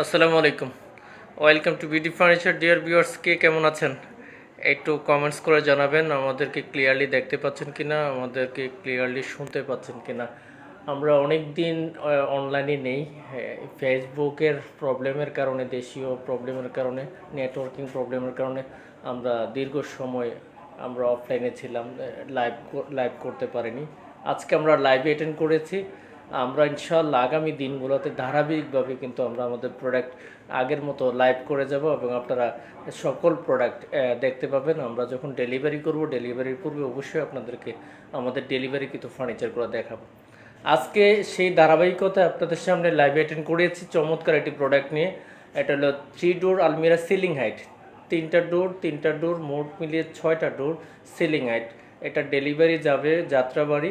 আসসালামু আলাইকুম। Welcome to BD furniture dear viewers কে কেমন আছেন? একটু কমেন্টস করে জানাবেন আমাদেরকে ক্লিয়ারলি দেখতে পাচ্ছেন কি না আমাদেরকে ক্লিয়ারলি শুনতে পাচ্ছেন কি না আমরা অনেক দিন অনলাইনে নেই। হ্যাঁ, ফেসবুকের প্রবলেমের কারণে দেশীয় প্রবলেমের কারণে নেটওয়ার্কিং প্রবলেমের কারণে আমরা দীর্ঘ সময় আমরা অফলাইনে ছিলাম লাইভ লাইভ করতে পারিনি। আজকে আমরা লাইভ অ্যাটেন্ড করেছি। আমরা ইনশাল্লাহ আগামী দিনগুলোতে ধারাবাহিকভাবে কিন্তু আমরা আমাদের প্রোডাক্ট আগের মতো লাইভ করে যাব এবং আপনারা সকল প্রোডাক্ট দেখতে পাবেন। আমরা যখন ডেলিভারি করব ডেলিভারির পূর্বে অবশ্যই আপনাদেরকে আমাদের ডেলিভারি কিন্তু ফার্নিচারগুলো দেখাবো। আজকে সেই ধারাবাহিকতা আপনাদের সামনে লাইভ অ্যাটেন্ড করেছি, চমৎকার একটি প্রোডাক্ট নিয়ে। এটা হলো থ্রি ডোর আলমিরা সিলিং হাইট তিনটা ডোর তিনটা ডোর মোট মিলিয়ে ছয়টা ডোর সিলিং হাইট এটা ডেলিভারি যাবে যাত্রাবাড়ি।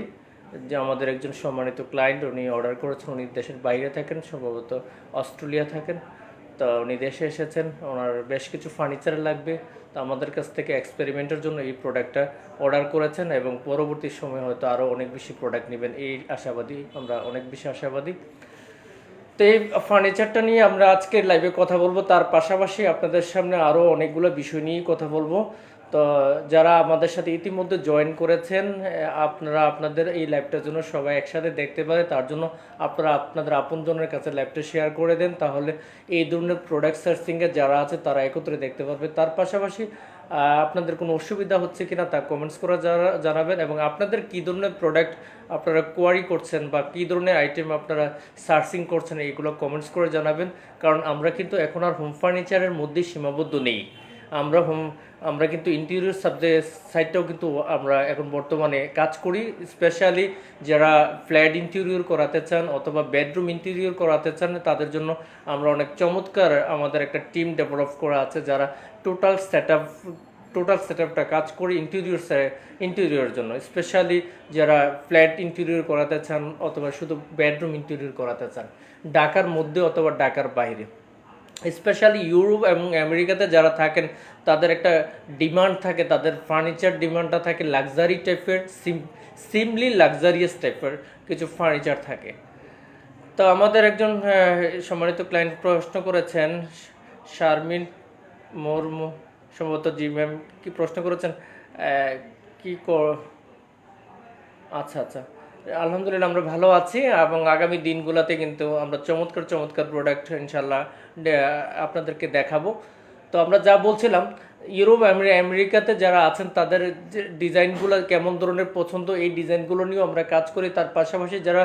যে আমাদের একজন সম্মানিত ক্লায়েন্ট উনি অর্ডার করেছেন, উনি দেশের বাইরে থাকেন, সম্ভবত অস্ট্রেলিয়া থাকেন। তো উনি দেশে এসেছেন, ওনার বেশ কিছু ফার্নিচার লাগবে। তো আমাদের কাছ থেকে এক্সপেরিমেন্টের জন্য এই প্রোডাক্টটা অর্ডার করেছেন এবং পরবর্তী সময়ে হয়তো আরও অনেক বেশি প্রোডাক্ট নেবেন। এই আশাবাদী, আমরা অনেক বেশি আশাবাদী। তো এই ফার্নিচারটা নিয়ে আমরা আজকের লাইভে কথা বলব। তার পাশাপাশি আপনাদের সামনে আরও অনেকগুলো বিষয় নিয়েই কথা বলব। তো যারা আমাদের সাথে ইতিমধ্যে জয়েন করেছেন, আপনারা আপনাদের এই লাইভটার জন্য সবাই একসাথে দেখতে পারে। তার জন্য আপনারা আপনাদের আপনজনের কাছে লাইভটা শেয়ার করে দেন। তাহলে এই ধরনের প্রোডাক্ট সার্চিংয়ে যারা আছে তারা একত্রে দেখতে পারবে। তার পাশাপাশি আপনাদের কোনো অসুবিধা হচ্ছে কিনা তা কমেন্টস করে জানা- জানাবেন এবং আপনাদের কী ধরনের প্রোডাক্ট আপনারা কোয়ারি করছেন বা কী ধরনের আইটেম আপনারা সার্চিং করছেন এইগুলো কমেন্টস করে জানাবেন। কারণ আমরা কিন্তু এখন আর হোম ফার্নিচারের মধ্যেই সীমাবদ্ধ নেই। আমরা হোম, আমরা কিন্তু ইন্টেরিয়র সাবজেক্ট সাইডটাও কিন্তু আমরা এখন বর্তমানে কাজ করি স্পেশালি যারা ফ্ল্যাট ইন্টেরিয়র করাতে চান অথবা বেডরুম ইন্টেরিয়র করাতে চান, তাদের জন্য আমরা অনেক চমৎকার আমাদের একটা টিম ডেভেলপ করা আছে যারা টোটাল সেট টোটাল সেট আপটা কাজ করি ইন্টেরিয়র ইন্টেরিয়রের জন্য স্পেশালি যারা ফ্ল্যাট ইন্টেরিয়র করাতে চান অথবা শুধু বেডরুম ইন্টেরিয়র করাতে চান, ঢাকার মধ্যে অথবা ঢাকার বাইরে। স্পেশালি ইউরোপ এবং আমেরিকাতে যারা থাকেন, তাদের একটা ডিমান্ড থাকে, তাদের ফার্নিচার ডিমান্ডটা থাকে লাক্সারি টাইপের সিম সিমলি লাক্সারিয়াস টাইপের কিছু ফার্নিচার থাকে। তো আমাদের একজন সম্মানিত ক্লায়েন্ট প্রশ্ন করেছেন, শারমিন মুর্মু, সম্ভবত জি ম্যাম কি প্রশ্ন করেছেন? কি আচ্ছা আচ্ছা। আলহামদুলিল্লাহ আমরা ভালো আছি এবং আগামী দিনগুলোতে কিন্তু আমরা চমৎকার চমৎকার প্রোডাক্ট ইনশাল্লাহ আপনাদেরকে দেখাবো। তো আমরা যা বলছিলাম, ইউরোপ আমেরিকাতে যারা আছেন, তাদের ডিজাইনগুলো কেমন ধরনের পছন্দ, এই ডিজাইনগুলো নিয়েও আমরা কাজ করি। তার পাশাপাশি যারা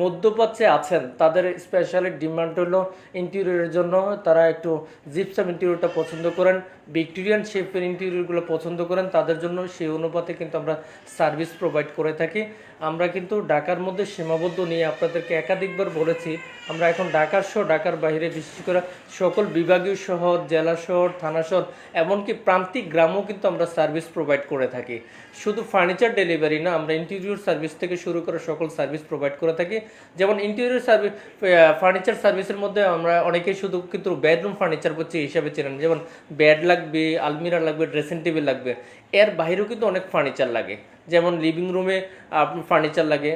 মধ্যপ্রাচ্যে আছেন, তাদের স্পেশালি ডিমান্ড হলো ইন্টেরিয়রের জন্য। তারা একটু জিপসাম ইন্টেরিয়রটা পছন্দ করেন ভিক্টোরিয়ান শেপের ইন্টেরিয়রগুলো পছন্দ করেন। তাদের জন্য সেই অনুপাতে কিন্তু আমরা সার্ভিস প্রোভাইড করে থাকি। আমরা কিন্তু ঢাকার মধ্যে সীমাবদ্ধ নিয়ে আপনাদেরকে একাধিকবার বলেছি, আমরা এখন ঢাকার সহ ঢাকার বাইরে বিশেষ করে সকল বিভাগীয় শহর, জেলা শহর, থানা শহর, এমনকি প্রান্তিক গ্রামও কিন্তু আমরা সার্ভিস প্রোভাইড করে থাকি। শুধু ফার্নিচার ডেলিভারি না, আমরা ইন্টেরিয়র সার্ভিস থেকে শুরু করে সকল সার্ভিস প্রোভাইড করে থাকি। যেমন ইন্টেরিয়র সার্ভিস ফার্নিচার সার্ভিসের মধ্যে আমরা অনেকেই শুধু কিন্তু বেডরুম ফার্নিচার করছি হিসাবে চেনেন। যেমন বেড লাগবে, আলমিরা লাগবে, ড্রেসিং টেবিল লাগবে। এর বাইরেও কিন্তু অনেক ফার্নিচার লাগে। যেমন লিভিং রুমে ফার্নিচার লাগে,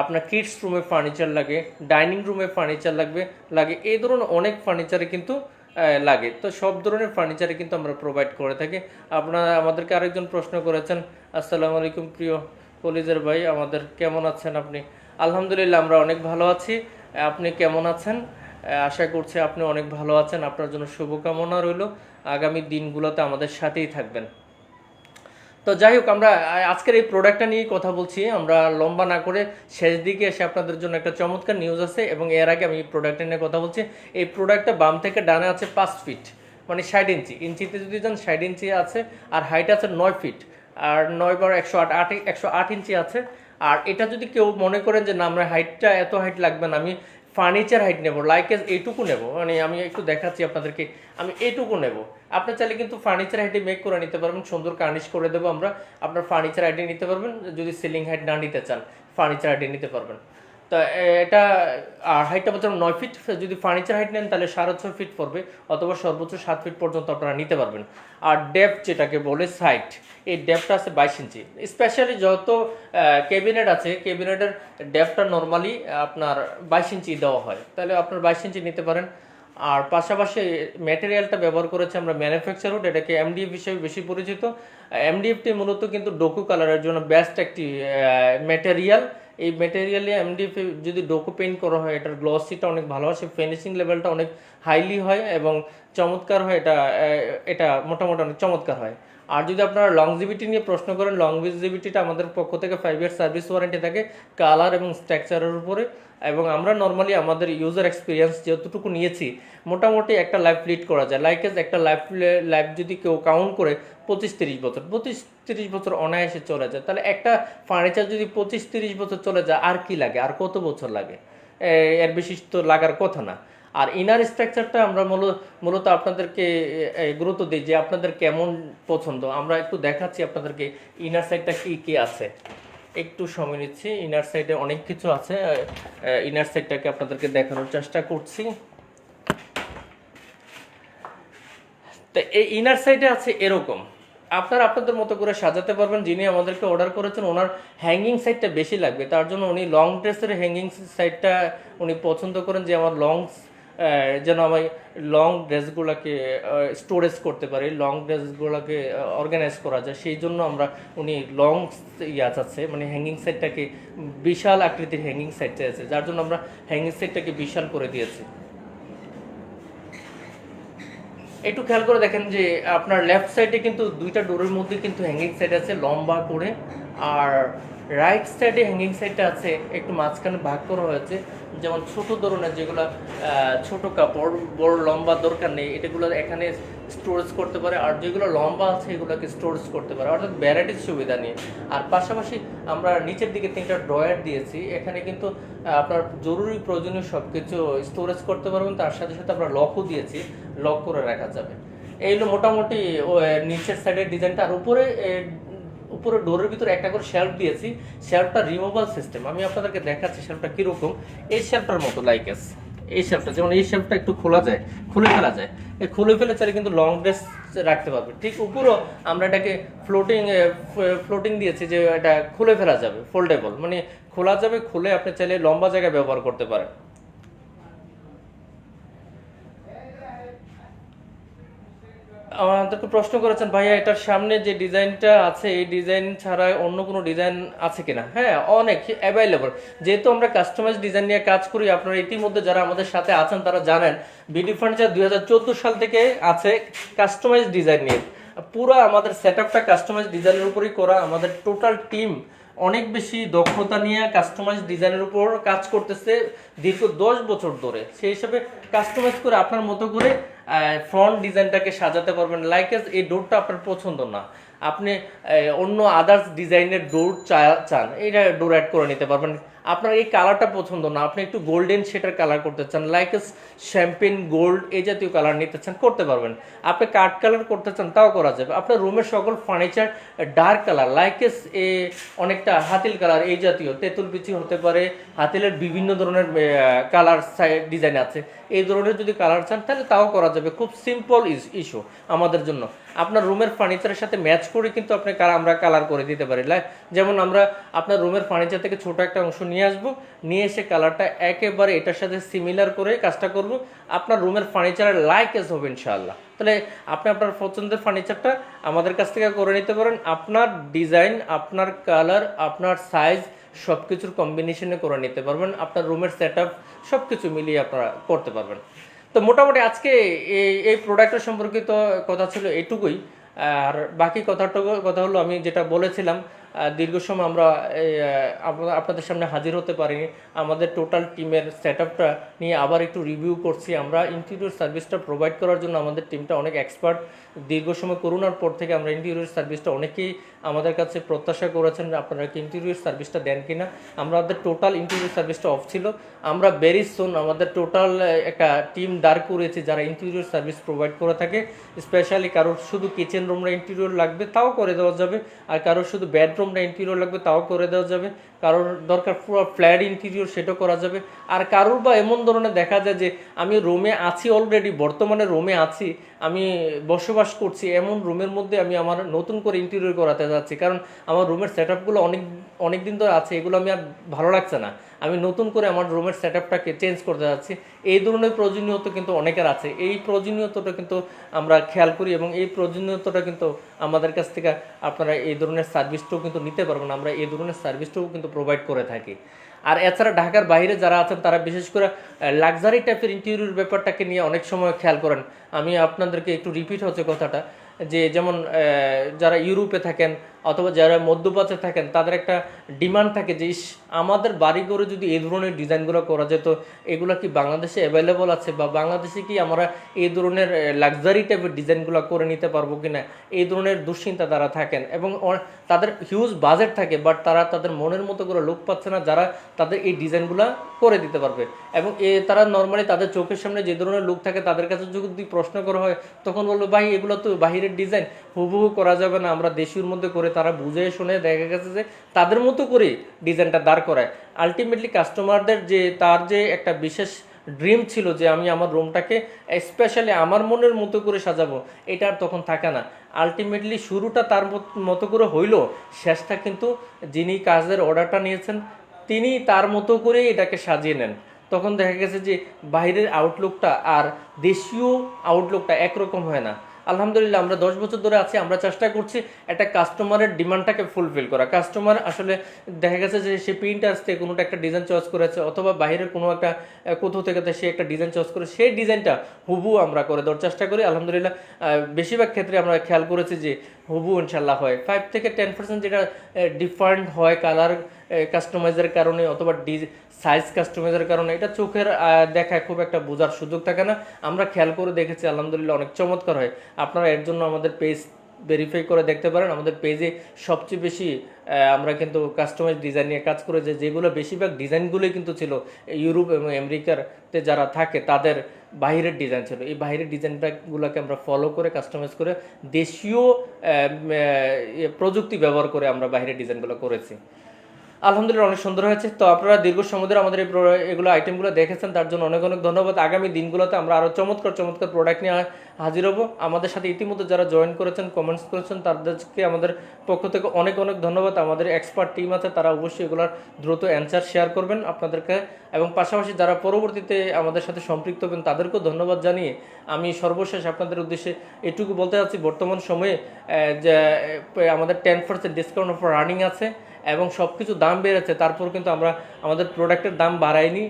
আপনার কিডস রুমে ফার্নিচার লাগে ডাইনিং রুমে ফার্নিচার লাগবে, লাগে, এই ধরনের অনেক ফার্নিচারে কিন্তু লাগে। তো সব ধরনের ফার্নিচারে কিন্তু আমরা প্রোভাইড করে থাকি। আপনারা, আমাদেরকে আরেকজন প্রশ্ন করেছেন, আসসালামু আলাইকুম প্রিয় কলিজের ভাই, আমাদের কেমন আছেন আপনি? আলহামদুলিল্লাহ, আমরা অনেক ভালো আছি। আপনি কেমন আছেন? আশা করছি আপনি অনেক ভালো আছেন। আপনার জন্য শুভকামনা রইল। আগামী দিনগুলোতে আমাদের সাথেই থাকবেন। তো যাই হোক, আমরা আজকের এই প্রোডাক্টটা নিয়ে কথা বলছি। আমরা লম্বা না করে শেষ দিকে এসে আপনাদের জন্য একটা চমৎকার নিউজ আছে এবং এর আগে আমি এই প্রোডাক্টটা নিয়ে কথা বলছি। এই প্রোডাক্টটা বাম থেকে ডানে আছে পাঁচ ফিট মানে ষাট ইঞ্চি। ইঞ্চিতে যদি যান, ষাট ইঞ্চি আছে আর হাইট আছে নয় ফিট আর নয় বার একশো আট আট, একশো আট ইঞ্চি আছে। আর এটা যদি কেউ মনে করেন যে, না, আমরা হাইটটা এত হাইট লাগবে না, আমি ফার্নিচার হাইট নেব লাইক এইটুকু নেব মানে আমি একটু দেখাচ্ছি আপনাদেরকে, আমি এইটুকু নেব। আপনি চাইলে কিন্তু ফার্নিচার হাইটে মেক করে নিতে পারবেন, সুন্দর কার্নিশ করে দেবো আমরা, আপনার ফার্নিচার হাইটে নিতে পারবেন, যদি সিলিং হাইট না নিতে চান ফার্নিচার হাইটে নিতে পারবেন। তো এটা, আর হাইটটা বলছে নয় ফিট যদি ফার্নিচার হাইট নেন, তাহলে সাড়ে ছয় ফিট পড়বে, অথবা সর্বোচ্চ সাত ফিট পর্যন্ত আপনারা নিতে পারবেন। আর ডেপথ যেটাকে বলে সাইট এই ডেপথটা আছে বাইশ ইঞ্চি। স্পেশালি যত ক্যাবিনেট আছে ক্যাবিনেটের ডেপথটা নর্মালি আপনার বাইশ ইঞ্চি দেওয়া হয়। তাহলে আপনার বাইশ ইঞ্চি নিতে পারেন। আর পাশাপাশি ম্যাটেরিয়ালটা ব্যবহার করেছে আমরা ম্যানুফ্যাকচার উড এটাকে এমডিএফ হিসেবে বেশি পরিচিত। এমডিএফটি মূলত কিন্তু ডোকু কালারের জন্য বেস্ট একটি ম্যাটেরিয়াল এই ম্যাটেরিয়ালে এমডিএফ যদি ডোকো পেইন্ট করা হয়, এটার গ্লসিটা অনেক ভালো আসে ফিনিশিং লেভেলটা অনেক হাইলি হয় এবং চমৎকার হয়, এটা এটা মোটামুটি অনেক চমৎকার হয়। আর যদি আপনারা লংজিভিটি নিয়ে প্রশ্ন করেন লংজিভিটিটা আমাদের পক্ষ থেকে ফাইভ ইয়ার সার্ভিস ওয়ারেন্টি থাকে কালার এবং স্ট্রাকচারের উপরে। এবং আমরা নর্মালি আমাদের ইউজার এক্সপিরিয়েন্স যতটুকু নিয়েছি, মোটামুটি একটা লাইফ লিড করা যায়। লাইক এজ একটা লাইফ লাইফ যদি কেউ কাউন্ট করে পঁচিশ তিরিশ বছর পঁচিশ তিরিশ বছর অনায়াসে চলে যায়। তাহলে একটা ফার্নিচার যদি পঁচিশ তিরিশ বছর চলে যায়, আর কি লাগে? আর কত বছর লাগে? এর বেশি তো লাগার কথা না। আর ইনার স্ট্রাকচারটা আমরা মূল- মূলত আপনাদেরকে গুরুত্ব দিই যে আপনাদের কেমন পছন্দ। আমরা একটু দেখাচ্ছি আপনাদেরকে ইনার সাইডটা কী কী আছে। একটু সময় নিচ্ছি ইনার সাইডে অনেক কিছু আছে। ইনার সাইডটাকে আপনাদেরকে দেখানোর চেষ্টা করছি। তো এই ইনার সাইডে আছে এরকম। আপনারা আপনাদের মতো করে সাজাতে পারবেন যিনি আমাদেরকে অর্ডার করেছেন, ওনার হ্যাঙ্গিং সাইডটা বেশি লাগবে। তার জন্য উনি লং ড্রেসের হ্যাঙ্গিং সাইডটা উনি পছন্দ করেন যে আমার লং যেন আমি লং ড্রেসগুলোকে স্টোরেজ করতে পারি লং ড্রেসগুলোকে অর্গানাইজ করা যায়। সেই জন্য আমরা উনি লং ইয়া চাচ্ছে মানে হ্যাঙ্গিং সাইডটাকে বিশাল আকৃতির হ্যাঙ্গিং সাইড চাইছে, যার জন্য আমরা হ্যাঙ্গিং সাইডটাকে বিশাল করে দিয়েছি। একটু খেয়াল করে দেখেন যে, আপনার লেফট সাইডে কিন্তু দুইটা ডোরের মধ্যে কিন্তু হ্যাঙ্গিং সাইড আছে, লম্বা করে, আর রাইট সাইডে হ্যাঙ্গিং সাইডটা আছে, একটু মাঝখানে ভাগ করা হয়েছে। যেমন ছোট ধরনের যেগুলো ছোট কাপড়, বড়, লম্বা দরকার নেই, এটাগুলো এখানে স্টোরেজ করতে পারে, আর যেগুলো লম্বা আছে, এগুলোকে স্টোরেজ করতে পারে। অর্থাৎ ভ্যারাইটির সুবিধা নিয়ে। আর পাশাপাশি আমরা নিচের দিকে তিনটা ড্রয়ার দিয়েছি, এখানে কিন্তু আপনার জরুরি প্রয়োজনীয় সব কিছু স্টোরেজ করতে পারবেন, তার সাথে সাথে আমরা লকও দিয়েছি লক করে রাখা যাবে। এইগুলো মোটামুটি নিচের সাইডের ডিজাইনটা আর উপরে উপরে ডোরের ভিতরে একটা করে শেলফ দিয়েছি। শেলফটা রিমুভাল সিস্টেম আমি আপনাদেরকে দেখাচ্ছি শেলফটা কীরকম। এই শেলফটার মতো লাইক আছে এই শেলফটা যেমন এই শেলফটা একটু খোলা যায়, খুলে ফেলা যায়। এই খুলে ফেলে চাইলে কিন্তু লং ড্রেস রাখতে পারবে। ঠিক উপরও আমরা এটাকে ফ্লোটিং ফ্লোটিং দিয়েছি যে এটা খুলে ফেলা যাবে ফোল্ডেবল মানে খোলা যাবে, খুলে আপনি চাইলে লম্বা জায়গায় ব্যবহার করতে পারেন। আমাদেরকে প্রশ্ন করেছেন, ভাইয়া, এটার সামনে যে ডিজাইনটা আছে, এই ডিজাইন ছাড়া অন্য কোনো ডিজাইন আছে কিনা? হ্যাঁ অনেক অ্যাভেলেবল যেহেতু আমরা কাস্টমাইজ ডিজাইন নিয়ে কাজ করি, আপনারা ইতিমধ্যে যারা আমাদের সাথে আছেন, তারা জানেন বিডি ফার্নিচার দুই হাজার চোদ্দ সাল থেকে আছে কাস্টমাইজ ডিজাইন নিয়ে। পুরো আমাদের সেট আপটা কাস্টমাইজ ডিজাইনের উপরই করা, আমাদের টোটাল টিম অনেক বেশি দক্ষতা নিয়ে কাস্টমাইজ ডিজাইনের উপর কাজ করতেছে দীর্ঘ দশ বছর ধরে। সেই হিসাবে কাস্টমাইজ করে আপনার মতো করে ফ্রন্ট ডিজাইনটাকে সাজাতে পারবেন। লাইক এই ডোরটা আপনার পছন্দ না। আপনি অন্য আদার্স ডিজাইনের ডোর চান এটা ডোর অ্যাড করে নিতে পারবেন। আপনার এই কালারটা পছন্দ না, আপনি একটু গোল্ডেন শেডের কালার করতে চান লাইক শ্যাম্পেন গোল্ড এই জাতীয় কালার নিতে চান, করতে পারবেন। আপনি কাঠ কালার করতে চান, তাও করা যাবে। আপনার রুমের সকল furniture dark colour like a অনেকটা হাতিল কালার এই জাতীয়। তেঁতুল বিচি হতে পারে, হাতিলের বিভিন্ন ধরনের কালার ডিজাইন আছে। এই ধরনের যদি কালার চান, তাহলে তাও করা যাবে। খুব সিম্পল ইস্যু আমাদের জন্য। আপনার রুমের ফার্নিচারের সাথে ম্যাচ করে কিন্তু আপনি আমরা কালার করে দিতে পারি। যেমন আমরা আপনার রুমের ফার্নিচার থেকে ছোট একটা অংশ নিয়ে আসব, নিয়ে এসে কালারটা একেবারে এটার সাথে সিমিলার করে কাজটা করব। আপনার রুমের ফার্নিচারের লাইক এস হবে ইনশাআল্লাহ। তাহলে আপনি আপনার পছন্দের ফার্নিচারটা আমাদের কাছ থেকে করে নিতে পারেন। আপনার ডিজাইন আপনার কালার আপনার সাইজ সব কিছুর কম্বিনেশনে করে নিতে পারবেন। আপনার রুমের সেট আপ সব কিছু মিলিয়ে আপনারা করতে পারবেন। তো মোটামুটি আজকে এই এই প্রোডাক্টের সম্পর্কিত কথা ছিল এটুকুই। আর বাকি কথাটুকু, কথা হলো আমি যেটা বলেছিলাম দীর্ঘ সময় আমরা আপনাদের সামনে হাজির হতে পারিনি। আমাদের টোটাল টিমের সেট নিয়ে আবার একটু রিভিউ করছি। আমরা ইন্টেরিয়র সার্ভিসটা প্রোভাইড করার জন্য আমাদের টিমটা অনেক এক্সপার্ট দীর্ঘ সময় করোনার পর থেকে আমরা ইন্টেরিয়র সার্ভিসটা অনেকেই আমাদের কাছে প্রত্যাশা করেছেন, আপনারা কি ইন্টেরিয়র সার্ভিসটা দেন কিনা। আমাদের টোটাল ইন্টেরিয়র সার্ভিসটা অফ ছিল। আমরা ভেরি সুন আমাদের টোটাল একটা টিম দাঁড় করেছি যারা ইন্টেরিয়র সার্ভিস প্রোভাইড করে থাকে। স্পেশালি কারোর শুধু কিচেন রুমরা ইন্টেরিয়র লাগবে, তাও করে দেওয়া যাবে। আর কারোর শুধু বেডরুমটা ইন্টেরিয়র লাগবে তাও করে দেওয়া যাবে। কারোর দরকার পুরো ফ্ল্যাট ইন্টেরিয়র সেটাও করা যাবে। আর কারোর বা এমন ধরনের দেখা যায় যে, আমি রুমে আছি অলরেডি বর্তমানে রুমে আছি, আমি বসবাস করছি, এমন রুমের মধ্যে আমি আমার নতুন করে ইন্টেরিয়র করাতে যাচ্ছি। কারণ আমার রুমের সেট আপগুলো অনেক অনেক দিন ধরে আছে, এগুলো আমি আর ভালো লাগছে না। আমি নতুন করে আমার রুমের সেট আপটাকে চেঞ্জ করতে যাচ্ছি। এই ধরনের প্রয়োজনীয়তা কিন্তু অনেকের আছে। এই প্রয়োজনীয়তাটা কিন্তু আমরা খেয়াল করি এবং এই প্রয়োজনীয়তাটা কিন্তু আমাদের কাছ থেকে আপনারা এই ধরনের সার্ভিসটাও কিন্তু নিতে পারবেন। আমরা এই ধরনের সার্ভিসটাও কিন্তু প্রোভাইড করে থাকি। আর এছাড়া ঢাকার বাইরে যারা আছেন, তারা বিশেষ করে লাক্সারি টাইপের ইন্টেরিয়র ব্যাপারটাকে নিয়ে অনেক সময় খেয়াল করেন। আমি আপনাদেরকে একটু রিপিট হচ্ছে কথাটা, যে যেমন যারা ইউরোপে থাকেন অথবা যারা মধ্যপ্রাচ্যে থাকেন, তাদের একটা ডিমান্ড থাকে যে আমাদের বাড়ি করে যদি এই ধরনের ডিজাইনগুলো করা যেত, এগুলো কি বাংলাদেশে অ্যাভেলেবল আছে বা বাংলাদেশে কি আমরা এই ধরনের লাক্সারি টাইপের ডিজাইনগুলো করে নিতে পারব কিনা? এই ধরনের দুশ্চিন্তা তারা থাকেন এবং তাদের হিউজ বাজেট থাকে বাট তারা তাদের মনের মতো করে লোক পাচ্ছে না যারা তাদের এই ডিজাইনগুলো করে দিতে পারবে। এবং এ, তারা নর্মালি তাদের চোখের সামনে যে ধরনের লোক থাকে, তাদের কাছে যদি প্রশ্ন করা হয়, তখন বলবে, ভাই, এগুলো তো বাহিরের ডিজাইন হুবহু করা যাবে না, আমরা দেশীয় মধ্যে করে তারা বুঝে শুনে দেখা গেছে যে তাদের মতো করে ডিজাইনটা দাঁড় করায়। আলটিমেটলি কাস্টমারদের যে, তার যে একটা বিশেষ ড্রিম ছিল যে আমি আমার রুমটাকে স্পেশালি আমার মনের মতো করে সাজাবো, এটা আর তখন থাকে না। আলটিমেটলি শুরুটা তার মত- করে হইল, শেষটা কিন্তু যিনি কাজের অর্ডারটা নিয়েছেন, তিনি তার মতো করে এটাকে সাজিয়ে নেন। তখন দেখা গেছে যে বাইরের আউটলুকটা আর দেশীয় আউটলুকটা একরকম হয় না। আলহামদুলিল্লাহ, আমরা দশ বছর ধরে আছি, আমরা চেষ্টা করছি একটা কাস্টমারের ডিমান্ডটাকে ফুলফিল করা। কাস্টমার আসলে দেখা গেছে যে সে প্রিন্টার্স থেকে কোনোটা একটা ডিজাইন চয়েস করেছে, অথবা বাইরের কোনো একটা কোথাও থেকে সে একটা ডিজাইন চয়েস করে, সেই ডিজাইনটা হুবু আমরা করে দেওয়ার চেষ্টা করি। আলহামদুলিল্লাহ বেশিরভাগ ক্ষেত্রে আমরা খেয়াল করেছি যে হুবু ইনশাল্লাহ হয়। ফাইভ থেকে টেন পার্সেন্ট যেটা ডিফারেন্ট হয় কালার কাস্টমাইজের কারণে অথবা ডি সাইজ কাস্টমাইজের কারণে এটা চোখের দেখায় খুব একটা বোঝার সুযোগ থাকে না। আমরা খেয়াল করে দেখেছি, আলহামদুলিল্লাহ অনেক চমৎকার হয়। আপনারা এর জন্য আমাদের পেজ ভেরিফাই করে দেখতে পারেন। আমাদের পেজে সবচেয়ে বেশি আমরা কিন্তু কাস্টমাইজ ডিজাইন নিয়ে কাজ করে যে, যেগুলো বেশিরভাগ ডিজাইনগুলোই কিন্তু ছিল ইউরোপ এবং আমেরিকারতে যারা থাকে, তাদের বাইরের ডিজাইন ছিল। এই বাইরের ডিজাইনটাগুলোকে আমরা ফলো করে কাস্টমাইজ করে দেশীয় প্রযুক্তি ব্যবহার করে আমরা বাইরের ডিজাইনগুলো করেছি। আলহামদুলিল্লাহ অনেক সুন্দর হয়েছে। তো আপনারা দীর্ঘ সময় ধরে আমাদের এই এগুলো আইটেমগুলো দেখেছেন, তার জন্য অনেক অনেক ধন্যবাদ। আগামী দিনগুলোতে আমরা আরও চমৎকার চমৎকার প্রোডাক্ট নিয়ে হাজির হব। আমাদের সাথে ইতিমধ্যে যারা জয়েন করেছেন কমেন্টস করেছেন, তাদেরকে আমাদের পক্ষ থেকে অনেক অনেক ধন্যবাদ। আমাদের এক্সপার্ট টিম আছে, তারা অবশ্যই এগুলোর দ্রুত অ্যান্সার শেয়ার করবেন আপনাদেরকে। এবং পাশাপাশি যারা পরবর্তীতে আমাদের সাথে সম্পৃক্ত হবেন, তাদেরকেও ধন্যবাদ জানিয়ে আমি সর্বশেষ আপনাদের উদ্দেশ্যে এটুকু বলতে চাচ্ছি। বর্তমান সময়ে যে, আমাদের ten percent discount offer running আছে। এবং সব কিছু দাম বেড়েছে, তারপর কিন্তু আমরা আমাদের প্রোডাক্টের দাম বাড়াইনি।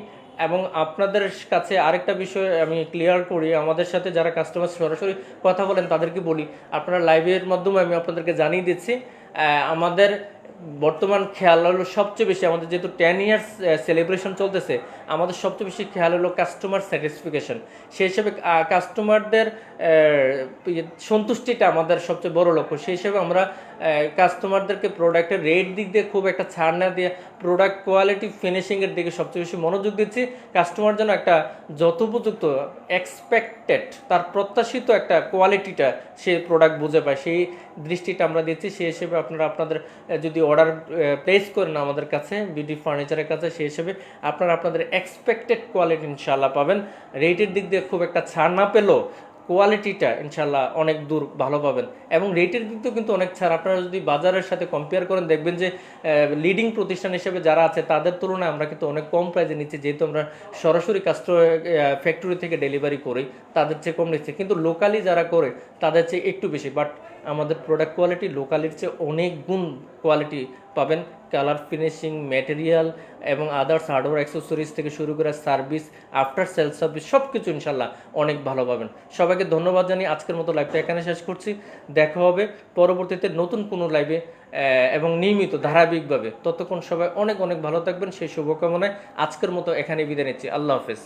এবং আপনাদের কাছে আরেকটা বিষয় আমি ক্লিয়ার করি, আমাদের সাথে যারা কাস্টমার সরাসরি কথা বলেন তাদেরকে বলি, আপনারা লাইভের মাধ্যমে আমি আপনাদেরকে জানিয়ে দিচ্ছি আমাদের বর্তমান খেয়াল হলো সবচেয়ে বেশি। আমাদের যেহেতু টেন ইয়ার্স সেলিব্রেশন চলতেছে, আমাদের সবচেয়ে বেশি খেয়াল হলো কাস্টমার স্যাটিসফিকেশন সেই হিসেবে কাস্টমারদের সন্তুষ্টিটা আমাদের সবচেয়ে বড় লক্ষ্য। সেই হিসেবে আমরা কাস্টমারদেরকে প্রোডাক্টের রেট দিক দিয়ে খুব একটা ছাড় না দিয়ে প্রোডাক্ট কোয়ালিটি ফিনিশিংয়ের দিকে সবচেয়ে বেশি মনোযোগ দিচ্ছি। কাস্টমার যেন একটা যথোপযুক্ত এক্সপেক্টেড তার প্রত্যাশিত একটা কোয়ালিটিটা সে প্রোডাক্ট বুঝে পায়। সেই দৃষ্টিটা আমরা দিচ্ছি, সেই হিসেবে আপনারা আপনাদের যদি অর্ডার প্লেস করেন আমাদের কাছে বিউটি ফার্নিচারের কাছে, সেই হিসেবে আপনারা আপনাদের এক্সপেক্টেড কোয়ালিটি ইনশাল্লাহ পাবেন। রেটের দিক দিয়ে খুব একটা ছাড় না পেলেও কোয়ালিটিটা ইনশাল্লাহ অনেক দূর ভালো পাবেন। এবং রেটের দিয়েও কিন্তু অনেক ছাড়। আপনারা যদি বাজারের সাথে কম্পেয়ার করেন, দেখবেন যে লিডিং প্রতিষ্ঠান হিসেবে যারা আছে, তাদের তুলনায় আমরা কিন্তু অনেক কম প্রাইসে নিচ্ছি। যেহেতু আমরা সরাসরি কাস্টমার ফ্যাক্টরি থেকে ডেলিভারি করি, তাদের চেয়ে কম নিচ্ছে। কিন্তু লোকালি যারা করে, তাদের চেয়ে একটু বেশি। বাট আমাদের প্রোডাক্ট কোয়ালিটি লোকালির চেয়ে অনেক গুণ কোয়ালিটি পাবেন কালার ফিনিশিং ম্যাটেরিয়াল এবং আদার্স হার্ডওয়্যার অ্যাক্সেসরিজ থেকে শুরু করে সার্ভিস আফটার সেল সার্ভিস সব কিছু ইনশাল্লাহ অনেক ভালো পাবেন। সবাইকে ধন্যবাদ জানিয়ে আজকের মতো লাইভটা এখানে শেষ করছি। দেখা হবে পরবর্তীতে নতুন কোনো লাইভে এবং নিয়মিত, ধারাবাহিকভাবে। ততক্ষণ সবাই অনেক অনেক ভালো থাকবেন। সেই শুভকামনায় আজকের মতো এখানে বিদায় নিচ্ছি। আল্লাহ হাফেজ।